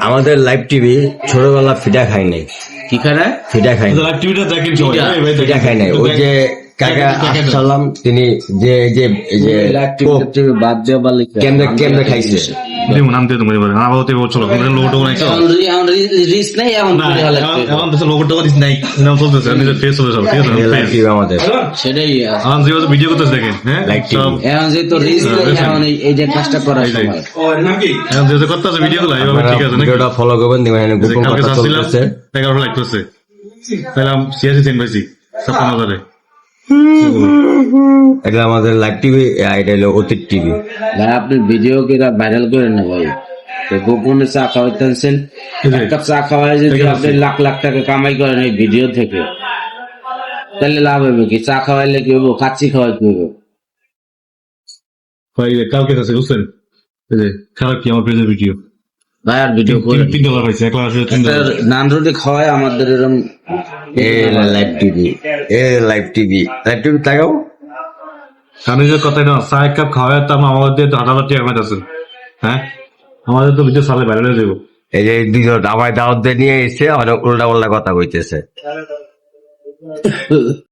আমাদের live TV ছোটবেলা ফিডা খাই নাই। কি খানা ফিডা খাই লাইভ টিভিটা দেখেন সবাই এটা- ফিটা খাই নাই। ওই যে কাকা সালাম তিনি যে যে যে কোক বাদ দেওয়া বা কেন্দ্র কেমনে কেমনে খাইছে? নাই তো এখন রি- এখন রি- রিস্ক নেই এখন না করে হলে এখন- এখন তো লোগো টোগো দিস নাই। নাম চলতেছে নিজের ফেস চলে সব ঠিক আছে? লাইভ আমাদের সেটাই এখন যেভাবে ভিডিও করতেছে দেখেন হ্যাঁ? Like TV। সব রিস্ক এখন এই- এই যে কাজটা করার সময়। এখন যেভাবে করতেছে ভিডিও গুলো এইভাবে ঠিক আছে নাকি? ভিডিওটা ফলো করবেন দেখবেন এখানে যে গোপন কথা চলতেছে। এগারো লাইক করছে। তাহলে আমি সিয়াসি চেন পাইছি হাজারে। এটা আমাদের লাইভ টিভি এটা হলো অতীত টিভি ভাই আপনি ভিডিও কিরা ভাইরাল করেন না ভাই? গোপনে চা খাওয়াইতেছেন এই যে। এক কাপ চা খাওয়াই যদি আপনি লাখ লাখ টাকা কামাই করেন এই ভিডিও থেকে তাহলে লাভ হবে কি? চা খাওয়াইলে কি হব কাচ্চি খাওয়াই কি হব ভাই কালকে আছে বুঝছেন? এই খারাপ কি? আমার পেজের ভিডিও ভাই আর ভিডিও করে তিন ডলার পাইছে এক লাখ তিন ডলার নান রুটি খাওয়ায় আমাদের এরকম এ লাইভ টিভি এ লাইভ টিভি। লাইভ টিভি তাকাও কারণ যে কথা না চা এক কাপ খাওয়া তো আমাদের হাজার টাকা হ্যাঁ? আমাদের তো ভিডিও সালে বাইরে যাব এই যে দুজন আমার দাওয়াত দিয়ে নিয়ে এসে অনেক উল্টা উল্টা কথা কইতেছে।